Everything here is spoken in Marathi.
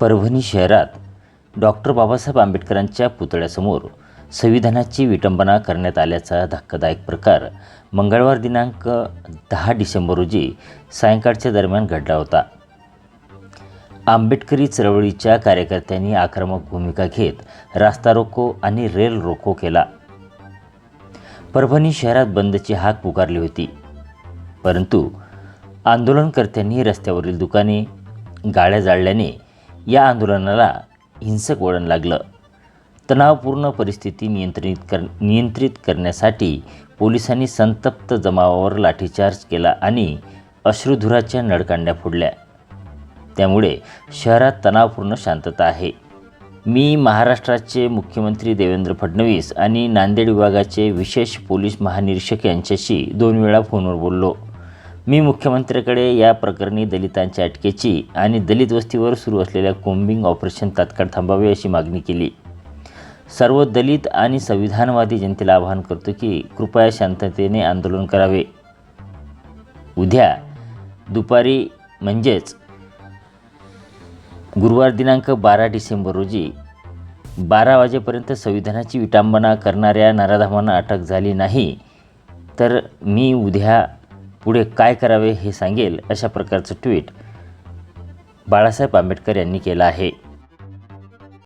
परभणी शहरात डॉक्टर बाबासाहेब आंबेडकरांच्या पुतळ्यासमोर संविधानाची विटंबना करण्यात आल्याचा धक्कादायक प्रकार मंगळवार दिनांक दहा डिसेंबर रोजी सायंकाळच्या दरम्यान घडला होता. आंबेडकरी चळवळीच्या कार्यकर्त्यांनी आक्रमक भूमिका घेत रास्ता रोको आणि रेल रोको केला. परभणी शहरात बंदची हाक पुकारली होती. परंतु आंदोलनकर्त्यांनी रस्त्यावरील दुकाने गाड्या जाळल्याने या आंदोलनाला हिंसक वळण लागलं. तणावपूर्ण परिस्थिती नियंत्रित कर नियंत्रित करण्यासाठी पोलिसांनी संतप्त जमावावर लाठीचार्ज केला आणि अश्रुधुराच्या नळकांड्या फोडल्या. त्यामुळे शहरात तणावपूर्ण शांतता आहे. मी महाराष्ट्राचे मुख्यमंत्री देवेंद्र फडणवीस आणि नांदेड विभागाचे विशेष पोलीस महानिरीक्षक यांच्याशी दोन वेळा फोनवर बोललो. मी मुख्यमंत्र्याकडे या प्रकरणी दलितांच्या अटकेची आणि दलित वस्तीवर सुरू असलेल्या कोम्बिंग ऑपरेशन तात्काळ थांबावे अशी मागणी केली. सर्व दलित आणि संविधानवादी जनतेला आवाहन करतो की कृपया शांततेने आंदोलन करावे. उद्या दुपारी म्हणजेच गुरुवार दिनांक बारा डिसेंबर रोजी बारा वाजेपर्यंत संविधानाची विटंबना करणाऱ्या नराधामांना अटक झाली नाही तर मी उद्या पुढे काय करावे हे सांगेल अशा प्रकारचं ट्विट बाळासाहेब आंबेडकर यांनी केलं आहे.